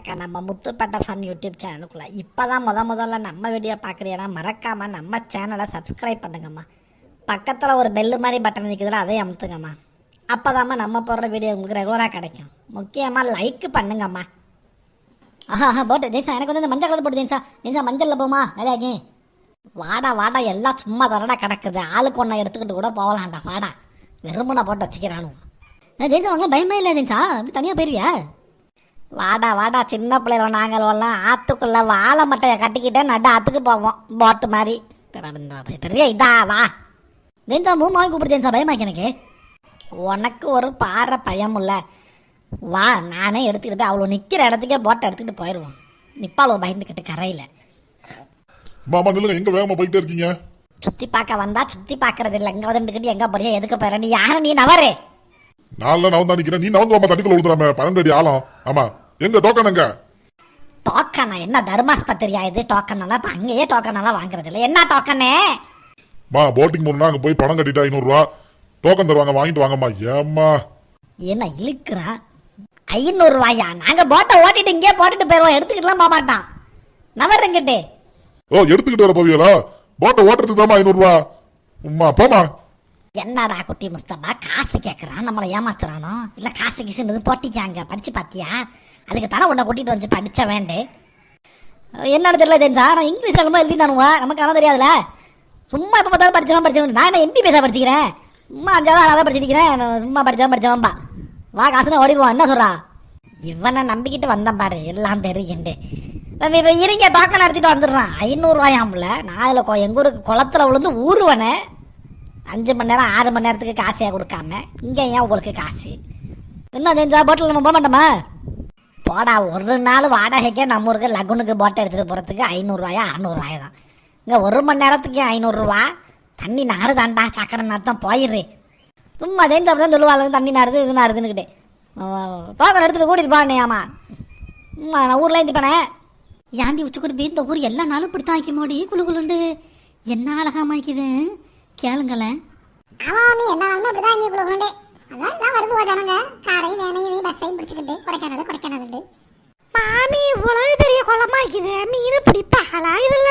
அக்கா நம்ம முத்துப்பட்ட fun YouTube சேனலுக்குள்ளே இப்போ தான் முத முதல்ல நம்ம வீடியோ பார்க்குறீங்கன்னா மறக்காமல் நம்ம சேனலை சப்ஸ்கிரைப் பண்ணுங்கம்மா. பக்கத்தில் ஒரு பெல்லு மாதிரி பட்டன் நிற்குதுல அதையும் அமுத்துங்கம்மா. அப்போ நம்ம போடுற வீடியோ உங்களுக்கு ரெகுலராக கிடைக்கும். முக்கியமாக லைக் பண்ணுங்கம்மா. ஆஹா ஆஹா போட்டு. ஜெயிசா எனக்கு வந்து இந்த மஞ்சள் கலர் போட்டு ஜெயிசா ஜெயிசா மஞ்சளில் போமா? விளையாக்கி வாடா வாடா எல்லாம் சும்மா தரடா கிடக்குது. ஆளுக்கு ஒன்றை எடுத்துக்கிட்டு கூட போகலாம்டா. வாடா. வெறுமனை போட்டு வச்சுக்கிறானு ஜெயிசா உங்க பயமே இல்லை ஜெயிசா அப்படி தனியாக போயிருவியா? வாடா வாடா சின்ன பிள்ளைகள நாங்கள் எல்லாம் ஆத்துக்குள்ள வாழை மட்டையை கட்டிக்கிட்டே நடு ஆத்துக்கு போவோம். போட்டு மாதிரி. பெரிய இதா வா. ஜெயிசா மூ வாங்கி கூப்பிடு ஜெயிசா பயமாக்கி எனக்கு? உனக்கு ஒரு பாறை பயம் இல்ல. வா நானே எடுத்துக்கிட்டு போய் அவ்வளோ நிற்கிற இடத்துக்கே போட்டை எடுத்துக்கிட்டு போயிடுவோம் நிப்பாளோ பயந்துக்கிட்டு கரையில். மாமா நில்லுங்க. எங்க வேகமா போயிட்டே இருக்கீங்க? சுத்தி பார்க்க வந்தா சுத்தி பார்க்கறது இல்லை. இங்க வந்துக்கிட்டு எங்க போறியா எதுக்கு போற? நீ யாரு? நீ நவரு நான் தான் நிக்கிறேன். நீ நவந்து வாமா தண்ணிக்குள்ள விழுத்துறாம பன்னெண்டு அடி ஆழம். ஆமா. எங்க டோக்கன் எங்க டோக்கனா என்ன தர்மாஸ்பத்திரியா இது? டோக்கன் எல்லாம் இப்ப அங்கேயே டோக்கன் எல்லாம் வாங்குறது இல்லை. என்ன டோக்கனே மா போட்டிங் போனா அங்க போய் பணம் கட்டிட்டு ஐநூறு ரூபா டோக்கன் தருவாங்க வாங்கிட்டு வாங்கம்மா. ஏம்மா? என்ன இழுக்கிறான் ஐநூறு ரூபாயா நாங்க போட்டை ஓட்டிட்டு இங்கே போட்டுட்டு போயிருவோம். எடுத்துக்கிட்டுலாம் போக மாட்டான். நவருங்கிட்டு ஓ எடுத்துக்கிட்டு வர போவீங்களா? போட்டை ஓட்டுறதுக்கு தாமா ஐநூறு ரூபா உம்மா போமா என்னடா குட்டி முஸ்தபா? காசு கேட்குறான் நம்மளை ஏமாத்துறானோ? இல்லை காசு கிசுன்றது போட்டிக்காங்க படிச்சு பார்த்தியா அதுக்கு தானே உன்னை கூட்டிட்டு வந்து படிச்ச வேண்டு என்னன்னு தெரியல தெரிஞ்சா நான் இங்கிலீஷ்ல ரொம்ப எழுதி தானுவா நமக்கு அதான் தெரியாதுல சும்மா எப்ப பார்த்தாலும் படிச்சவன் படிச்சவன். நான் என்ன எம்பி பேச படிச்சுக்கிறேன்? சும்மா அஞ்சாவது ஆறாவது படிச்சிருக்கிறேன் சும்மா படித்தவன் படிச்சவன்பா. வா காசுன்னு ஓடிடுவான். என்ன சொல்றா? இவனை நம்பிக்கிட்டு வந்தேன் பாரு. எல்லாம் தெரியுண்டு இப்போ இருங்க டோக்கன் நடத்திட்டு வந்துடுறான். ஐநூறுரூவாயாம்ல நான் அதில் கொ- ஊருக்கு குளத்துல விழுந்து ஊருவனே அஞ்சு மணி நேரம் ஆறு மணி நேரத்துக்கு காசையாக கொடுக்காம இங்கே ஏன் உங்களுக்கு காசு? இன்னும் தெரிஞ்சா போட்டில் நம்ம போக மாட்டோமா? போடா ஒரு நாள் வாடகைக்கே நம்ம ஊருக்கு லகுனுக்கு போட்டை எடுத்துகிட்டு போகிறதுக்கு ஐநூறுரூவாயா அறநூறுவாயா தான். இங்கே ஒரு மணி நேரத்துக்கு ஐநூறுரூவா? தண்ணி நாறு தாண்டா சக்கரை தான் போயிடுறே சும்மா தேஞ்ச அப்படி தான் சொல்லுவாங்க தண்ணி நாருது இது நாருதுன்னுக்கிட்டு டோக்கன் எடுத்துகிட்டு கூட்டிகிட்டு போனே ஆமா நான் ஊரில் இருந்துப்பேனே ஏன்டி உச்சி கூட இந்த ஊர் எல்லா நாளும் இப்படி தான் வைக்க மோடி குளு குளுண்டு என்ன அழகாம வைக்குது கேளுங்களேன் ஆமாமி எல்லா நாளுமே அப்படிதான் இங்கே குழுகுண்டு அதான் எல்லாம் வருது ஜனங்க. காரை வேனை இதை பஸ்ஸையும் பிடிச்சிக்கிட்டு கொடைக்கானல் கொடைக்கானல். மாமி இவ்வளவு பெரிய குளமா இருக்குது. மீன் பிடிப்பாங்களா இதுல?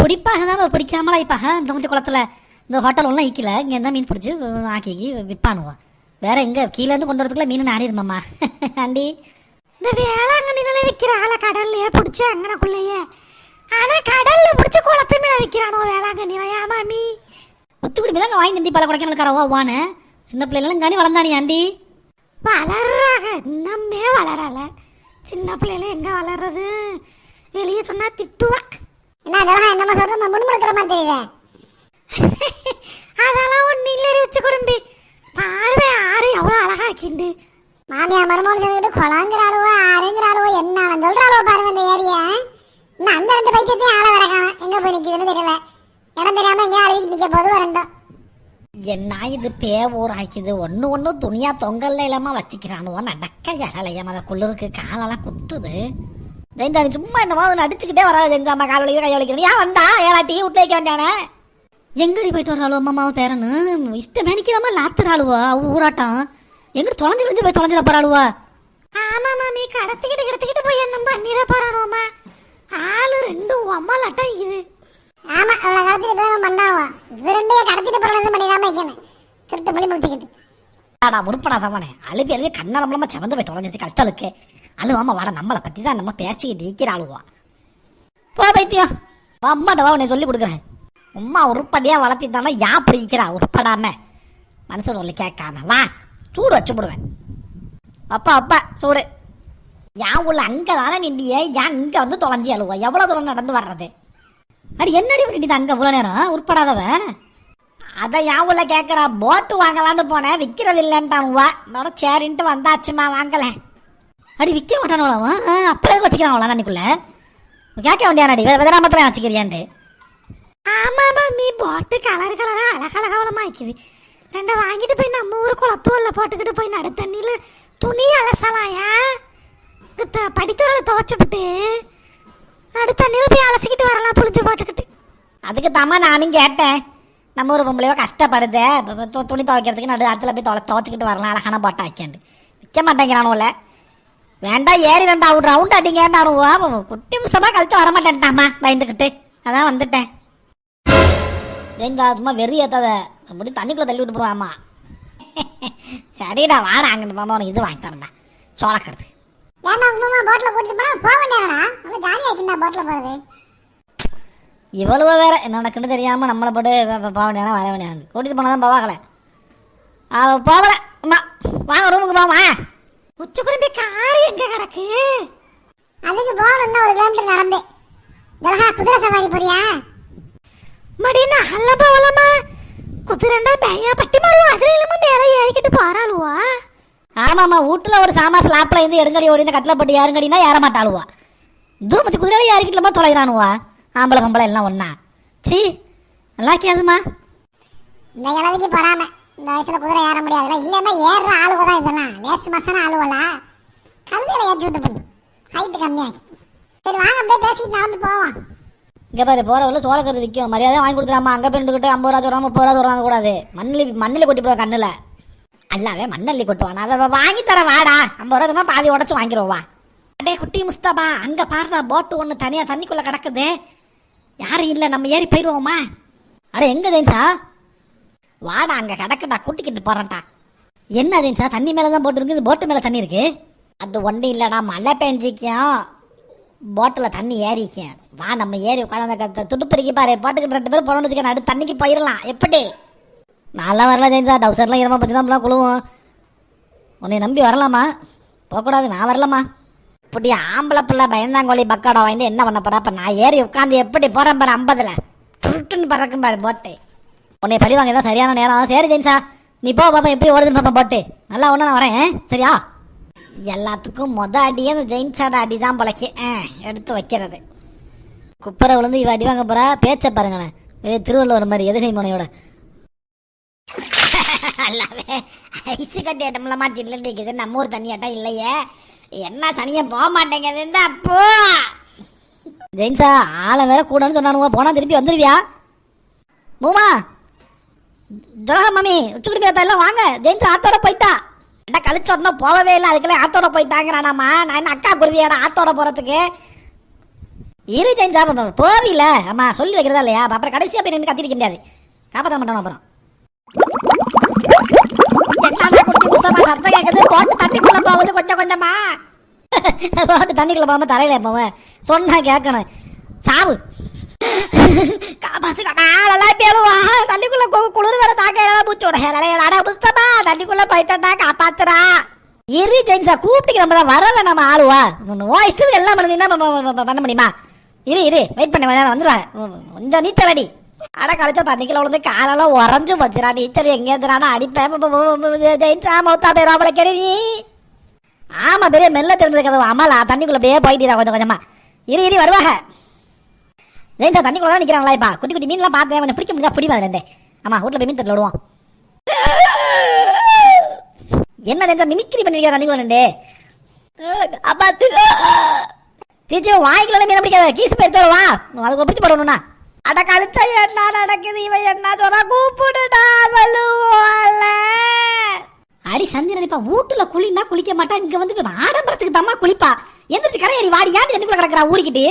பிடிப்பாக தான் பிடிக்காமலா இப்பாக இந்த கொஞ்சம் குளத்துல. இந்த ஹோட்டல் ஒன்றும் ஈக்கல இங்கே இருந்தால் மீன் பிடிச்சி ஆக்கி விற்பானுவோம் வேற எங்க கீழே இருந்து கொண்டு வரதுக்குள்ள மீன் நாடிடுமாம்மா ஆண்டி. இந்த வேளாங்கண்ணில விற்கிறாங்கள கடல்லையே பிடிச்சி அங்கனக்குள்ளேயே. ஆனா கடல்ல பிடிச்சி குளத்து மீனை விற்கிறானோ வேளாங்கண்ணில ஏன் மாமி. ஒத்துக்குடி தாங்க வாங்கி தந்தி பல கொடைக்கானல்காரவோ வானு சின்ன பிள்ளைகளும் கனி வளர்ந்தானி ஆண்டி. வளர்றாங்க. இன்னமே வளரல. சின்ன பிள்ளைல எங்க வளர்றது? வெளியே சொன்னா திட்டுவா. என்ன அதெல்லாம் நம்ம சொல்ற முன்முழுக்கிற மாதிரி தெரியுது. அதெல்லாம் ஒண்ணு இல்லடி வச்சு குடும்பி. பார்வை ஆறு எவ்வளவு அழகா ஆக்கிண்டு மாமியா மருமகள் குளங்கிற அளவோ ஆறுங்கிற அளவோ என்ன சொல்ற அளவு பாருங்க இந்த ஏரியா. இன்னும் அந்த ரெண்டு பைக்கத்தையும் ஆள வர காணோம் எங்க போய் நிக்குதுன்னு தெரியல. இடம் தெரியாம எங்கேயும் அழுவிக்கு நிக்க போது வரண்டும் என்ன இது பே ஊர் ஆக்கிது? ஒண்ணு ஒண்ணு துணியா தொங்கல்ல இல்லாம வச்சுக்கிறானுவோ? நடக்க இறலையம் அதை குளிருக்கு காலெல்லாம் குத்துது. ஜெயந்தா சும்மா இந்த மாதிரி அடிச்சுக்கிட்டே வராது ஜெயந்தாமா கால் வலிக்குது கை வலிக்குது ஏன் வந்தா? ஏலாட்டி விட்டு வைக்க வேண்டியானே? எங்கடி போயிட்டு வராளோ அம்மாவும் பேரனு? இஷ்டம் மேனிக்காம லாத்துறாளுவா ஊராட்டம்? எங்கிட்டு தொலைஞ்சு விழுந்து போய் தொலைஞ்சிட போறாளுவா? ஆமா மாமி. கடத்திக்கிட்டு கடத்திக்கிட்டு போய் என்ன பண்ணிட போறானோமா ஆளு ரெண்டும் அம்மாலாட்டம் இது ஆமா அவ்வளவு காலத்துக்கு இப்பதான் பண்ணாவா இது ரெண்டையும் கடத்திட்டு போறது பண்ணிடாம வைக்கணும். திருட்டு மொழி முடிச்சுக்கிட்டு ஆடா உருப்படாதவனே அழுப்பி அழுதி கண்ணாலம்பளமா செவந்து போய் தொலைஞ்சிச்சு கச்சலுக்கு அழுவாம வாடா நம்மளை பத்தி தான் நம்ம பேசிக்கிட்டு நீக்கிற ஆளுவா. போ பைத்தியம். வா அம்மாட்ட வா உன்னை சொல்லி கொடுக்குறேன். உம்மா உருப்படியா வளர்த்திட்டானா யா பிடிக்கிறா உருப்படாம. மனசு சொல்லி கேட்காம. வா சூடு வச்சு போடுவேன். அப்பா அப்பா சூடு. யா உள்ள அங்க தானே நின்றியே ஏன் இங்க வந்து தொலைஞ்சி அழுவா. எவ்வளவு தூரம் நடந்து வர்றது? அடி என்னடி பண்ணிட்டு அங்க இவ்வளவு நேரம்? உட்படாதவ அதை யான் உள்ள கேட்குறா போட்டு வாங்கலான்னு போனேன் விற்கிறது இல்லைன்ட்டானுவா அதோட சரின்ட்டு வந்தாச்சுமா வாங்கல. அடி விற்க மாட்டானுவா அப்படியே வச்சுக்கிறான் தண்ணிக்குள்ள கேட்க வேண்டியானடி விதராமத்துல வச்சுக்கிறியான்ட்டு. ஆமாமா மீ போட்டு கலர் கலரா அழகழகவளமா இருக்குது ரெண்டை வாங்கிட்டு போய் நம்ம ஊர் குளத்தூரில் போட்டுக்கிட்டு போய் நடு தண்ணியில் துணி அலசலாயா? படித்துறையில துவைச்சுக்கிட்டு அடுத்த தண்ணியில போய் அலசிக்கிட்டு வரலாம் புளிஞ்சு போட்டுக்கிட்டு. அதுக்கு தாமா நானும் கேட்டேன். நம்ம ஒரு பொம்பளையோ கஷ்டப்படுது. து- துணி துவைக்கிறதுக்கு நடு இடத்துல போய் தொலை துவைச்சிக்கிட்டு வரலாம். அழகான போட்டா வைக்காண்டு விற்க மாட்டேங்கிறானுல வேண்டாம் ஏறி ரெண்டு அவுட் ரவுண்ட் அடிங்கன்னானுவா. குட்டி முசமா கழிச்சு வர மாட்டேன்ட்டாமா பயந்துக்கிட்டு. அதான் வந்துட்டேன். எங்க சும்மா வெறி ஏத்தாத. அப்படி தண்ணிக்குள்ளே தள்ளி விட்டு போடுவாமா சரிடா வாடா அங்கிட்டு மாமா உனக்கு இது வாங்கி தரேன்டா. சோளக்கிறது ஏமா உங்க மாமா போட்ல கூட்டிட்டு போனா? போக வேண்டியதாடா நல்லா ஜாலியா இருக்குண்டா போட்ல போறது. இவ்வளவு வேற என்ன நடக்குன்னு தெரியாம நம்மளை போட்டு போக வேண்டியதான வர வேண்டியது கூட்டிட்டு போனதான் போவாகல அவ போகல. அம்மா வாங்க ரூமுக்கு போமா உச்சி குடும்பி காரு எங்க கிடக்கு? அதுக்கு போகணும்னா ஒரு கிலோமீட்டர் நடந்து. ஜலகா குதிரை சவாரி போறியா? மடினா அல்ல போகலாமா குதிரண்டா பையா பட்டி மாறுவா அதுல இல்லாம மேல ஏறிக்கிட்டு போறாளுவா. ஆமாமா வீட்டுல ஒரு சாமா ஸ்லாப்ல இருந்து எடுங்கடி ஓடி இந்த கட்டில போட்டு ஏறுங்கடினா ஏற மாட்டாளுவா தூமத்தி குதிரையில ஏறிக்கிட்டுலமா தொலைகிறானுவா ஆம்பளை பொம்பளை எல்லாம் ஒண்ணா. சீ நல்லா கேதுமா இந்த இளவுக்கு போறாம. இந்த வயசுல குதிரை ஏற முடியாதுல இல்லன்னா ஏறுற ஆளுவ தான் இதெல்லாம். லேசு மசான ஆளுவல? கல்வியில ஏற்றி விட்டு போகுது ஹைட்டு கம்மியாக்கி சரி வாங்க அப்படியே பேசிட்டு நான் வந்து போவோம். இங்க பாரு போற உள்ள சோளக்கருது விற்கும் மரியாதை வாங்கி கொடுத்துடாமா அங்க போயிட்டு ஐம்பது ரூபா சொல்றாம முப்பது ரூபா சொல்றாங்க கூடாது மண்ணில் மண்ணில் கொட்டி போடுவா கண்ணுல. அல்லாவே மண்ணள்ளி கொட்டுவான் அவன் வாங்கி தர வாடா ஐம்பது ரூபா சும்மா பாதி உடச்சு வாங்கிடுவா அடே குட்டி முஸ்தாபா அங்க பாருடா போட்டு ஒண்ணு தனியா தண்ணிக்குள்ள கிடக்குது யாரும் இல்ல நம்ம ஏறி போயிடுவோமா அட எங்க ஜெயின்சா வாடா அங்க கிடக்குடா கூட்டிக்கிட்டு போறேன்டா என்ன ஜெயின்சா தண்ணி மேலே தான் போட்டு இருக்குது போட்டு மேல தண்ணி இருக்கு அது ஒன்றும் இல்லடா மழை பெஞ்சிக்கும் போட்டில் தண்ணி ஏறிக்கும் வா நம்ம ஏறி உட்காந்து அந்த துடுப்பிடிக்கி பாரு போட்டுக்கிட்டு ரெண்டு பேரும் போனோம்னு வச்சுக்க நடு தண்ணிக்கு போயிடலாம் எப்படி நான்லாம் வரல ஜெயின்ஸா டவுசர்லாம் ஈரமாக போச்சுன்னா அப்படிலாம் குழுவும். உன்னை நம்பி வரலாமா? போகக்கூடாது நான் வரலாமா இப்படி ஆம்பளை பிள்ளை பயந்தாங்கோழி பக்காடா வாங்கி என்ன பண்ண போறா? அப்ப நான் ஏறி உட்காந்து எப்படி போகிறேன் பாரு ஐம்பதில் சுட்டுன்னு பறக்கும் பாரு போட்டு உன்னை பழி வாங்க தான் சரியான நேரம் சரி ஜெயின்சா நீ போ பாப்பா எப்படி ஓடுதுன்னு பாப்பா போட்டு நல்லா ஒன்று நான் வரேன் சரியா? எல்லாத்துக்கும் மொத அடியே அந்த ஜெயின்ஸாட அடி தான் பழக்கி எடுத்து வைக்கிறது. குப்பரை விழுந்து இவ அடி வாங்க போறா பேச்ச பாருங்களேன். திருவள்ளுவர் மாதிரி எதுகை முனையோட. எல்லாமே ஐஸ் கட்டி ஐட்டம்லாம் சில்லு இருக்குது. நம்ம ஊர் தண்ணி ஆட்டம் இல்லையே. என்ன சனியை போக மாட்டேங்குது இந்த அப்போ ஜெயின்ஸா ஆளை வேற கூடன்னு சொன்னானுங்க போனா திருப்பி வந்துருவியா? மூமா ஜொலகா மாமி உச்சுக்குடி எல்லாம் வாங்க. ஜெயின்ஸ் ஆத்தோட போயிட்டா. அடா கழிச்சோடனே போகவே இல்லை. அதுக்கெல்லாம் ஆத்தோட போயிட்டாங்கிறானாமா? நான் என்ன அக்கா குருவியாடா ஆத்தோட போகிறதுக்கு இரு ஜெயின்ஸா போவில. ஆமாம் சொல்லி வைக்கிறதா இல்லையா? அப்புறம் கடைசியாக போய் நின்று கத்திரிக்க முடியாது. காப்பாற்ற மாட்டோம் அப்புறம். என்னடா குட்டி புஸ்தமா சத்தம் கேட்குது போட்டு தண்ணிக்குள்ள போகுது கொஞ்சம் கொஞ்சமா. போட்டு தண்ணிக்குள்ள போகாம தரையில போவேன்? சொன்னா கேட்கணும் சாவு. காப்பாத்து காலெல்லாம் பேருவா தண்ணிக்குள்ள கு- குளிர் வேற தாக்க பூச்சோட ஹேலடா புஸ்தமா. தண்ணிக்குள்ள போயிட்டா காப்பாத்துறா இரு ஜெயின்ஸா கூப்பிட்டு நம்ம தான் வர வேணாமா ஆளுவா. ஓ இஷ்டத்துக்கு எல்லாம் பண்ணி பண்ண முடியுமா? இரு இரு வெயிட் பண்ண வந்துருவேன் கொஞ்சம் நீச்சல் அடி. அட கழிச்சா தண்ணிக்குள்ள விழுந்து காலெல்லாம் உறைஞ்சு போச்சுடா. நீச்சல் எங்கேயிருந்துடானா அடிப்பேன். மௌத்தா பேர் அவளை கெடுவி ஆமா பெரிய மெல்ல தெரிஞ்சது கதவு அம்மாலா தண்ணிக்குள்ள அப்படியே போயிட்டீரா கொஞ்சம் கொஞ்சமா. இரு இரு வருவாங்க ஜெயின்சா தண்ணிக்குள்ள தான் நிக்கிறாங்களா இப்பா? குட்டி குட்டி மீன்லாம் பார்த்தேன். கொஞ்சம் பிடிக்க முடிஞ்சா பிடிமா இருந்தேன் ஆமா வீட்டுல போய் மீன் தொட்டில் விடுவோம். என்ன ஜெயின்ஸா மிமிக்ரி பண்ணிருக்கிற தண்ணிக்குள்ள நின்று? அப்பாத்துக்க சீச்சி வாய்க்குள்ள மீன் பிடிக்காத. கீசு பேர் தோறவா வா அதுக்கு பிடிச்சி போடணும்னா. அட கழிச்ச என்ன நடக்குது? இவன் என்ன சொன்னா கூப்பிடுடா வலுவோல அடி சந்தி நினைப்பா வீட்டுல குளினா குளிக்க மாட்டா. இங்க வந்து இப்ப ஆடம்பரத்துக்கு தம்மா குளிப்பா. எந்திரிச்சு கரையேறி வாடி. ஏன் தண்ணிக்குள்ள கிடக்குறா ஊறிக்கிட்டு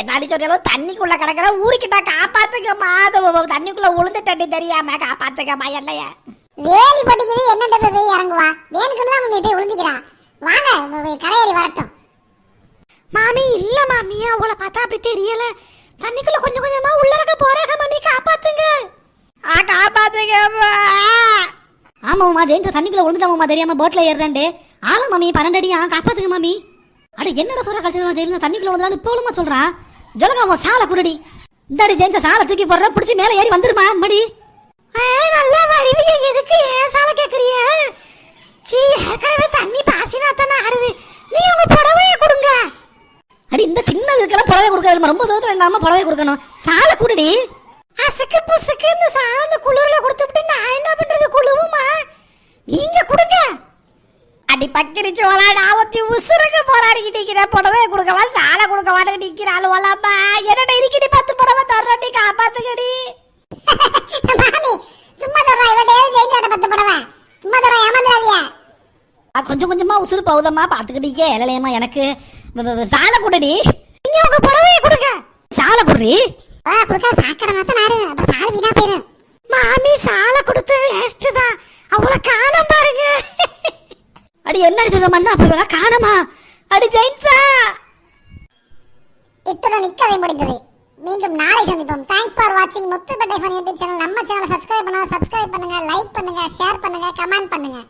என்னாடி சொன்னாலும் தண்ணிக்குள்ள கிடக்குற. ஊறிக்கிட்டா காப்பாத்துக்கம்மா அது தண்ணிக்குள்ள உளுந்துட்டடி தெரியாம. காப்பாத்துக்கம்மா என்னைய. வேலி பட்டிக்குது என்னண்ட போய் இறங்குவா? வேணுக்குன்னு தான் போய் விழுந்துக்கிறா வாங்க கரையேறி வரட்டும். மாமி இல்ல மாமி. அவளை பார்த்தா அப்படி தெரியல. தண்ணிக்குள்ள கொஞ்சம் கொஞ்சமா உள்ளறக்க போறாங்க மாமி காப்பாத்துங்க. ஆ காப்பாத்துங்க ஆமாம்மா ஜெயந்த தண்ணிக்குள்ள விழுந்துட்டாமா தெரியாம போட்ல ஏறுறாண்டு ஆளு மாமி பன்னெண்டு அடி ஆ காப்பாத்துங்க மாமி அட என்னடா சொல்ற கழிச்சு ஜெயில தண்ணிக்குள்ள விழுந்தாலும் இப்போ சொல்றான் ஜலகாம சாலை குருடி. இந்தாடி ஜெயந்த சாலை தூக்கி போடுற பிடிச்சி மேல ஏறி வந்துருமா மடி நல்லா வருவிய எதுக்கு ஏன் சாலை கேக்குறிய? சீ ஏற்கனவே தண்ணி பாசினா தானே ஆடுது. நீ உங்க புடவைய கொடுங்க. அடி இந்த சின்னதுக்கெல்லாம் புடவை கொடுக்கறது ரொம்ப தூரத்தில் இல்லாம புடவை கொடுக்கணும். சாலை கூடடி. அசக்கு புசுக்கு இந்த சாலை இந்த குளிரில் கொடுத்துட்டு நான் என்ன பண்ணுறது குழுவுமா நீங்க கொடுங்க. அடி பக்கிரி சோளா ஆவத்தி உசுருக்கு போராடிக்கிட்டு இருக்கிற புடவை கொடுக்கவா? சாலை கொடுக்க மாட்டேங்கிட்டு நிக்கிறாள் வளாப்பா என்னடா இருக்கடி பத்து புடவை தர்றடி காப்பாத்துக்கடி. மாமி சும்மா சொல்றா இவள்கிட்ட பத்து படவை. சும்மா சொல்றா ஏமாந்துடாதீங்க கொஞ்சம் கொஞ்சமா உசுறு போகுதம்மா பார்த்துக்கிட்டீங்க ஐயே எனக்கு. சாலை கொடுடி. நீங்க உங்க புடவைய கொடுங்க. சாலை குடுறி வா கொடுக்க. சாக்கடை மாத்த நாரு அப்புறம் சாலை வீணா போயிடும் மாமி சாலை கொடுத்து வேஸ்ட் தான் அவள காணோம் பாருங்க. அடி என்ன சொல்ல மண்ணா அப்ப காணோமா? அடி ஜெயின்ஸா இத்துடன் இக்கதை முடிந்தது. மீண்டும் நாளை சந்திப்போம். தேங்க்ஸ் ஃபார் வாட்சிங் முத்துப்பட்டை ஃபன் யூடியூப் சேனல் நம்ம சேனலை சப்ஸ்கிரைப் பண்ணாத சப்ஸ்கிரைப் பண்ணுங்க லைக் பண்ணுங்க ஷேர் பண்ணுங்க கமெண்ட் பண்ணுங்க.